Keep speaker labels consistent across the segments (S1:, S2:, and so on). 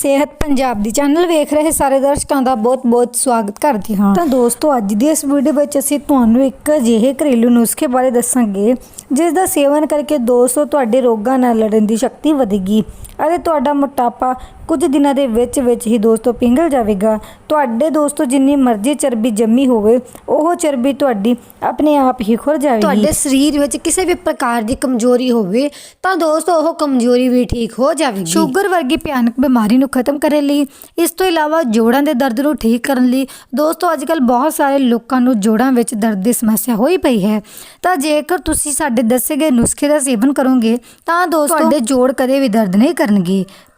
S1: ਸਿਹਤ ਪੰਜਾਬ ਦੀ ਚੈਨਲ ਵੇਖ ਰਹੇ ਸਾਰੇ ਦਰਸ਼ਕਾਂ ਦਾ ਬਹੁਤ-ਬਹੁਤ ਸਵਾਗਤ ਕਰਦੇ ਹਾਂ। ਤਾਂ ਦੋਸਤੋ ਅੱਜ ਦੀ ਇਸ ਵੀਡੀਓ ਵਿੱਚ ਅਸੀਂ ਤੁਹਾਨੂੰ ਇੱਕ ਅਜਿਹੇ ਘਰੇਲੂ ਨੁਸਖੇ ਬਾਰੇ ਦੱਸਾਂਗੇ ਜਿਸ ਦਾ ਸੇਵਨ ਕਰਕੇ ਦੋਸਤੋ ਤੁਹਾਡੇ ਰੋਗਾਂ ਨਾਲ ਲੜਨ ਦੀ ਸ਼ਕਤੀ ਵਧੇਗੀ ਅਤੇ ਤੁਹਾਡਾ ਮੋਟਾਪਾ ਕੁਝ ਦਿਨਾਂ ਦੇ ਵਿੱਚ ਵਿੱਚ ਹੀ ਦੋਸਤੋ ਪਿੰਗਲ ਜਾਵੇਗਾ। ਤੁਹਾਡੇ ਦੋਸਤੋ ਜਿੰਨੀ ਮਰਜ਼ੀ ਚਰਬੀ ਜੰਮੀ ਹੋਵੇ ਉਹ ਚਰਬੀ ਤੁਹਾਡੀ ਆਪਣੇ ਆਪ ਹੀ ਖੁਰ ਜਾਵੇਗੀ।
S2: ਤੁਹਾਡੇ ਸਰੀਰ ਵਿੱਚ ਕਿਸੇ ਵੀ ਪ੍ਰਕਾਰ ਦੀ ਕਮਜ਼ੋਰੀ ਹੋਵੇ ਤਾਂ ਦੋਸਤੋ ਉਹ ਕਮਜ਼ੋਰੀ ਵੀ ਠੀਕ ਹੋ ਜਾਵੇਗੀ।
S1: ਸ਼ੂਗਰ ਵਰਗੀ ਭਿਆਨਕ ਬਿਮਾਰੀ ਨੂੰ ਖਤਮ ਕਰਨ ਲਈ। ਇਸ ਤੋਂ ਇਲਾਵਾ ਜੋੜਾਂ ਦੇ ਦਰਦ ਨੂੰ ਠੀਕ ਕਰਨ ਲਈ ਦੋਸਤੋ ਅੱਜਕੱਲ ਬਹੁਤ ਸਾਰੇ ਲੋਕਾਂ ਨੂੰ ਜੋੜਾਂ ਵਿੱਚ ਦਰਦ ਦੀ ਸਮੱਸਿਆ ਹੋਈ ਪਈ ਹੈ। ਤਾਂ ਜੇਕਰ ਤੁਸੀਂ ਸਾਡੇ ਦੱਸੇ ਗਏ ਨੁਸਖੇ ਦਾ ਸੇਵਨ ਕਰੋਗੇ ਤਾਂ ਦੋਸਤੋ ਤੁਹਾਡੇ ਜੋੜ ਕਦੇ ਵੀ ਦਰਦ ਨਹੀਂ ਕਰਨਗੇ।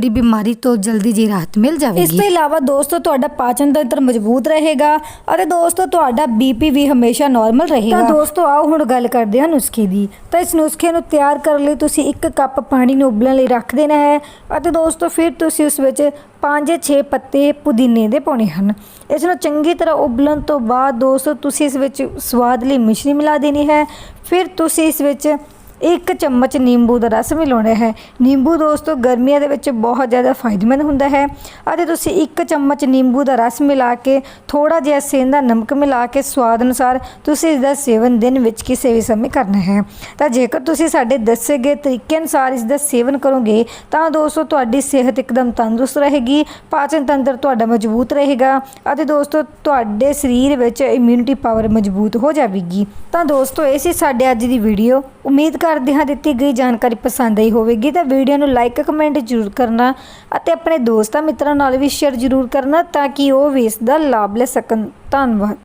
S1: ਜੁੜੀ ਬਿਮਾਰੀ ਤੋਂ ਜਲਦੀ ਜੀ ਰਾਹਤ ਮਿਲ ਜਾਵੇਗੀ। ਇਸ ਤੋਂ ਇਲਾਵਾ ਦੋਸਤੋ ਤੁਹਾਡਾ ਪਾਚਨ ਤੰਤਰ ਮਜ਼ਬੂਤ ਰਹੇਗਾ ਅਤੇ ਦੋਸਤੋ ਤੁਹਾਡਾ ਬੀਪੀ ਵੀ ਹਮੇਸ਼ਾ ਨਾਰਮਲ ਰਹੇਗਾ। ਤਾਂ ਦੋਸਤੋ ਆਓ ਹੁਣ ਗੱਲ ਕਰਦੇ ਹਾਂ ਨੁਸਖੇ ਦੀ। ਤਾਂ ਇਸ ਨੁਸਖੇ ਨੂੰ ਤਿਆਰ ਕਰਨ ਲਈ ਤੁਸੀਂ ਇੱਕ ਕੱਪ ਪਾਣੀ ਨੂੰ ਉਬਲਣ ਲਈ ਰੱਖ ਦੇਣਾ ਹੈ ਅਤੇ ਦੋਸਤੋ ਫਿਰ ਤੁਸੀਂ ਉਸ ਵਿੱਚ 5-6 ਪੱਤੇ ਪੁਦੀਨੇ ਦੇ ਪਾਉਣੇ ਹਨ। ਇਸ ਨੂੰ ਚੰਗੀ ਤਰ੍ਹਾਂ ਉਬਲਣ ਤੋਂ ਬਾਅਦ ਦੋਸਤੋ ਤੁਸੀਂ ਇਸ ਵਿੱਚ ਸਵਾਦ ਲਈ ਮਿਸ਼ਰੀ ਮਿਲਾ ਦੇਣੀ ਹੈ। ਫਿਰ ਤੁਸੀਂ ਇਸ ਵਿੱਚ ਇੱਕ ਚਮਚ ਨਿੰਬੂ ਦਾ ਰਸ ਮਿਲਾਉਣਾ ਹੈ। ਨਿੰਬੂ ਦੋਸਤੋ, ਗਰਮੀਆਂ ਦੇ ਵਿੱਚ ਬਹੁਤ ਜ਼ਿਆਦਾ ਫਾਇਦੇਮੰਦ ਹੁੰਦਾ ਹੈ। ਅਤੇ ਤੁਸੀਂ ਇੱਕ ਚਮਚ ਨਿੰਬੂ ਦਾ ਰਸ ਮਿਲਾ ਕੇ ਥੋੜਾ ਜਿਹਾ ਸੇਂਦਾ ਨਮਕ ਮਿਲਾ ਕੇ ਸਵਾਦ ਅਨੁਸਾਰ ਤੁਸੀਂ ਇਸ ਦਾ ਸੇਵਨ ਦਿਨ ਵਿੱਚ ਕਿਸੇ ਵੀ ਸਮੇਂ ਕਰਨਾ ਹੈ। ਤਾਂ ਜੇਕਰ ਤੁਸੀਂ ਸਾਡੇ ਦੱਸੇ ਗਏ ਤਰੀਕੇ ਅਨੁਸਾਰ ਇਸ ਦਾ ਸੇਵਨ ਕਰੋਗੇ, ਤਾਂ ਦੋਸਤੋ ਤੁਹਾਡੀ ਸਿਹਤ ਇੱਕਦਮ ਤੰਦਰੁਸਤ ਰਹੇਗੀ, ਪਾਚਨ ਤੰਤਰ ਤੁਹਾਡਾ ਮਜ਼ਬੂਤ ਰਹੇਗਾ, ਅਤੇ ਦੋਸਤੋ ਤੁਹਾਡੇ ਸਰੀਰ ਵਿੱਚ ਇਮਿਊਨਿਟੀ ਪਾਵਰ ਮਜ਼ਬੂਤ ਹੋ ਜਾਵੇਗੀ। ਤਾਂ ਦੋਸਤੋ, ਇਹ ਸੀ ਸਾਡੇ ਅੱਜ ਦੀ ਵੀਡੀਓ ਉਮੀਦ ਕਰ ਕਰਦਿਆਂ ਦਿੱਤੀ ਗਈ ਜਾਣਕਾਰੀ ਪਸੰਦ ਆਈ ਹੋਵੇਗੀ ਤਾਂ ਵੀਡੀਓ ਨੂੰ ਲਾਈਕ ਕਮੈਂਟ ਜ਼ਰੂਰ ਕਰਨਾ ਅਤੇ ਆਪਣੇ ਦੋਸਤਾਂ ਮਿੱਤਰਾਂ ਨਾਲ ਵੀ ਸ਼ੇਅਰ ਜ਼ਰੂਰ ਕਰਨਾ ਤਾਂ ਕਿ ਉਹ ਵੀ ਇਸ ਦਾ ਲਾਭ ਲੈ ਸਕਣ। ਧੰਨਵਾਦ।